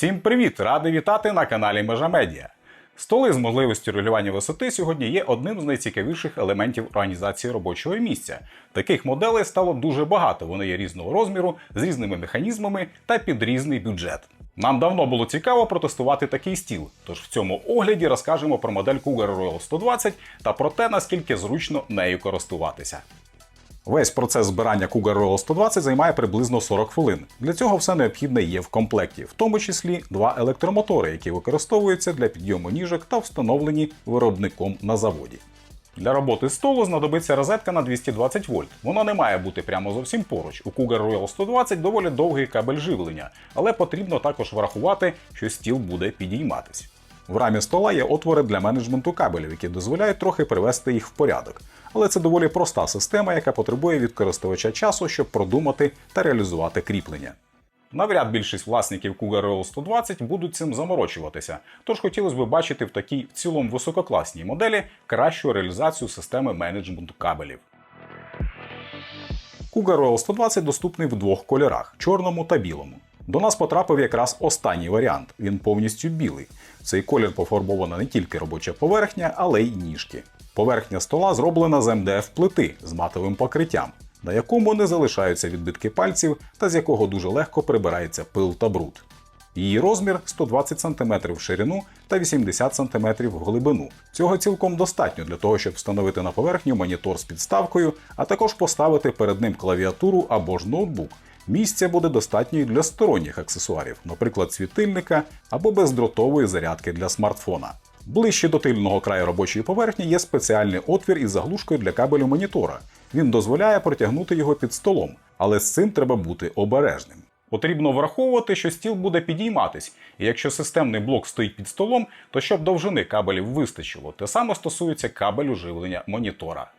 Всім привіт! Радий вітати на каналі Межа Медіа. Столи з можливістю регулювання висоти сьогодні є одним з найцікавіших елементів організації робочого місця. Таких моделей стало дуже багато. Вони є різного розміру, з різними механізмами та під різний бюджет. Нам давно було цікаво протестувати такий стіл, тож в цьому огляді розкажемо про модель Cougar Royal 120 та про те, наскільки зручно нею користуватися. Весь процес збирання Cougar Royal 120 займає приблизно 40 хвилин. Для цього все необхідне є в комплекті, в тому числі два електромотори, які використовуються для підйому ніжок та встановлені виробником на заводі. Для роботи столу знадобиться розетка на 220 вольт. Вона не має бути прямо зовсім поруч. У Cougar Royal 120 доволі довгий кабель живлення, але потрібно також врахувати, що стіл буде підійматись. В рамі стола є отвори для менеджменту кабелів, які дозволяють трохи привести їх в порядок. Але це доволі проста система, яка потребує від користувача часу, щоб продумати та реалізувати кріплення. Навряд більшість власників Cougar Royal 120 будуть цим заморочуватися, тож хотілося б бачити в такій в цілому висококласній моделі кращу реалізацію системи менеджменту кабелів. Cougar Royal 120 доступний в двох кольорах чорному та білому. До нас потрапив якраз останній варіант. Він повністю білий. Цей колір пофарбована не тільки робоча поверхня, але й ніжки. Поверхня стола зроблена з МДФ плити з матовим покриттям, на якому не залишаються відбитки пальців та з якого дуже легко прибирається пил та бруд. Її розмір 120 см в ширину та 80 см в глибину. Цього цілком достатньо для того, щоб встановити на поверхню монітор з підставкою, а також поставити перед ним клавіатуру або ж ноутбук. Місця буде достатньо і для сторонніх аксесуарів, наприклад, світильника або бездротової зарядки для смартфона. Ближче до тильного краю робочої поверхні є спеціальний отвір із заглушкою для кабелю монітора. Він дозволяє протягнути його під столом, але з цим треба бути обережним. Потрібно враховувати, що стіл буде підійматись, і якщо системний блок стоїть під столом, то щоб довжини кабелів вистачило, те саме стосується кабелю живлення монітора.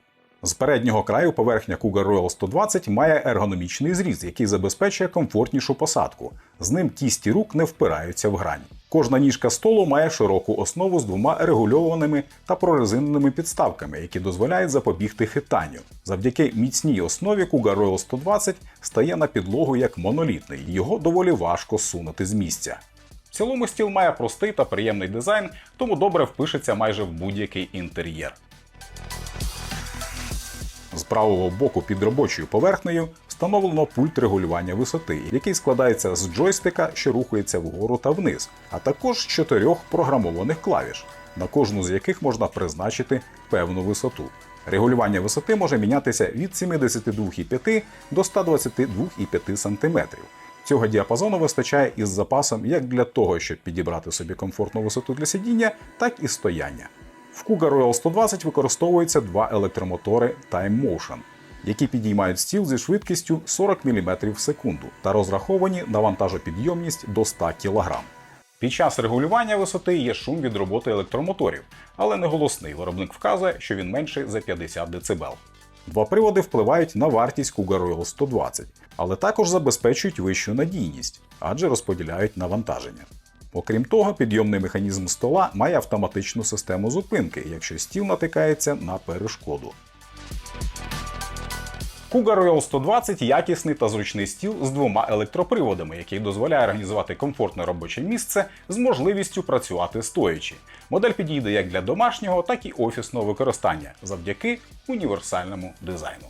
З переднього краю поверхня Cougar Royal 120 має ергономічний зріз, який забезпечує комфортнішу посадку. З ним кісті рук не впираються в грань. Кожна ніжка столу має широку основу з двома регульованими та прорезиненими підставками, які дозволяють запобігти хитанню. Завдяки міцній основі Cougar Royal 120 стає на підлогу як монолітний, його доволі важко сунути з місця. В цілому стіл має простий та приємний дизайн, тому добре впишеться майже в будь-який інтер'єр. Правого боку під робочою поверхнею встановлено пульт регулювання висоти, який складається з джойстика, що рухається вгору та вниз, а також чотирьох програмованих клавіш, на кожну з яких можна призначити певну висоту. Регулювання висоти може мінятися від 72,5 до 122,5 см. Цього діапазону вистачає із запасом як для того, щоб підібрати собі комфортну висоту для сидіння, так і стояння. В Cougar Royal 120 використовуються два електромотори Time Motion, які підіймають стіл зі швидкістю 40 мм в секунду та розраховані на вантажопідйомність до 100 кг. Під час регулювання висоти є шум від роботи електромоторів, але не голосний. Виробник вказує, що він менший за 50 дБ. Два приводи впливають на вартість Cougar Royal 120, але також забезпечують вищу надійність, адже розподіляють навантаження. Окрім того, підйомний механізм стола має автоматичну систему зупинки, якщо стіл натикається на перешкоду. Cougar Royal 120 якісний та зручний стіл з двома електроприводами, який дозволяє організувати комфортне робоче місце з можливістю працювати стоячи. Модель підійде як для домашнього, так і офісного використання завдяки універсальному дизайну.